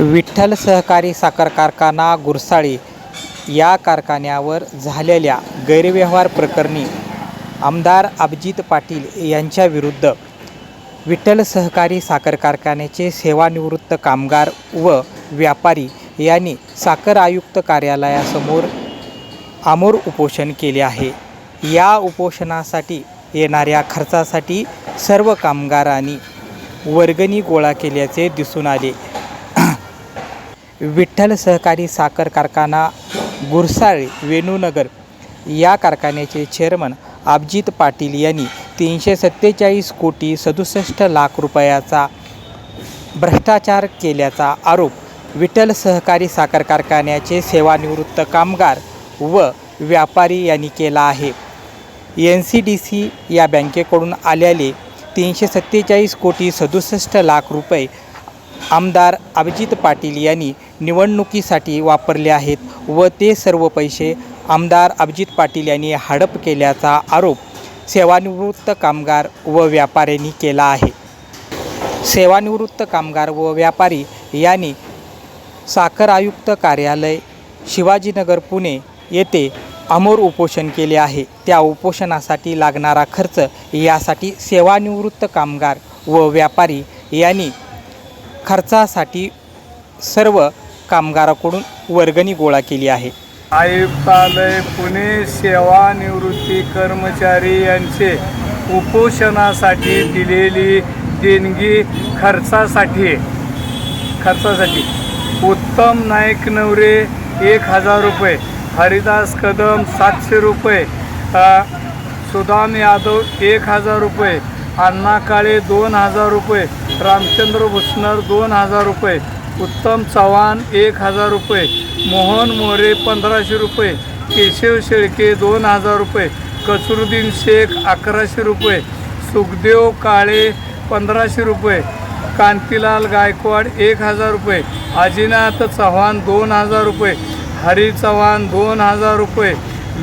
विठ्ठल सहकारी साखर कारखाना गुरसाळी या कारखान्यावर झालेल्या गैरव्यवहार प्रकरणी आमदार अभिजित पाटील यांच्याविरुद्ध विठ्ठल सहकारी साखर कारखान्याचे सेवानिवृत्त कामगार व व्यापारी यांनी साखर आयुक्त कार्यालयासमोर आमोर उपोषण केले आहे. या उपोषणासाठी येणाऱ्या खर्चासाठी सर्व कामगारांनी वर्गणी गोळा केल्याचे दिसून आले. विठ्ठल सहकारी साखर कारखाना गुरसाळे वेणूनगर या कारखान्याचे चेअरमन अभिजित पाटील यांनी तीनशे सत्तेचाळीस कोटी सदुसष्ट लाख रुपयाचा भ्रष्टाचार केल्याचा आरोप विठ्ठल सहकारी साखर कारखान्याचे सेवानिवृत्त कामगार व व्यापारी यांनी केला आहे. एन सी डी सी या बँकेकडून आलेले तीनशे सत्तेचाळीस कोटी सदुसष्ट लाख रुपये आमदार अभिजित पाटील यांनी निवडणुकीसाठी वापरले आहेत व ते सर्व पैसे आमदार अभिजित पाटील यांनी हडप केल्याचा आरोप सेवानिवृत्त कामगार व व्यापाऱ्यांनी केला आहे. सेवानिवृत्त कामगार व व्यापारी यांनी साखर आयुक्त कार्यालय शिवाजीनगर पुणे येथे अमोर उपोषण केले आहे. त्या उपोषणासाठी लागणारा खर्च यासाठी सेवानिवृत्त कामगार व व्यापारी यांनी खर्चासाठी सर्व कामगाराकडून वर्गणी गोळा केली आहे. आयुक्तालय पुणे सेवानिवृत्ती कर्मचारी यांचे उपोषणासाठी दिलेली देणगी खर्चासाठी. खर्चासाठी. उत्तम नाईक नवरे एक हजार रुपये. हरिदास कदम सातशे रुपये. सुदाम यादव एक हजार रुपये. अण्णा काळे दोन हजार रुपये. रामचंद्र भुसनर दोन हजार रुपये उत्तम चव्हाण एक हजार रुपये मोहन मोरे पंधराशे रुपये केशव शेळके दोन हजार रुपये कसरुद्दीन शेख अकराशे रुपये सुखदेव काळे पंधराशे रुपये कांतीलाल गायकवाड एक हजार रुपये अजिनाथ चव्हाण दोन हजार रुपये हरी चव्हाण दोन हजार रुपये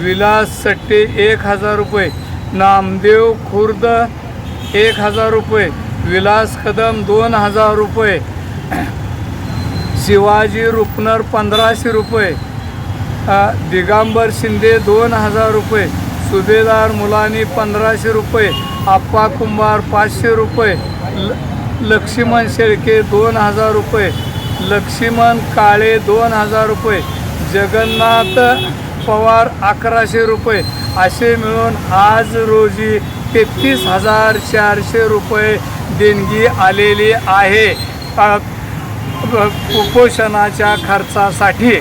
विलास सट्टे एक हजार रुपये नामदेव खुर्द एक हजार रुपये विलास कदम दोन हजार रुपये. शिवाजी रुपनर पंधराशे रुपये. दिगंबर शिंदे दोन हजार रुपये. सुभेदार मुलानी पंधराशे रुपये. आप्पा कुंभार पाचशे रुपये. ल लक्ष्मण शेळके दोन हजार रुपये. लक्ष्मण काळे दोन हजार रुपये. जगन्नाथ पवार अकराशे रुपये. असे मिळून आज रोजी तेहतीस हजार चारशे रुपये देणगी आलेली आहे. कुपोषणाच्या खर्चासाठी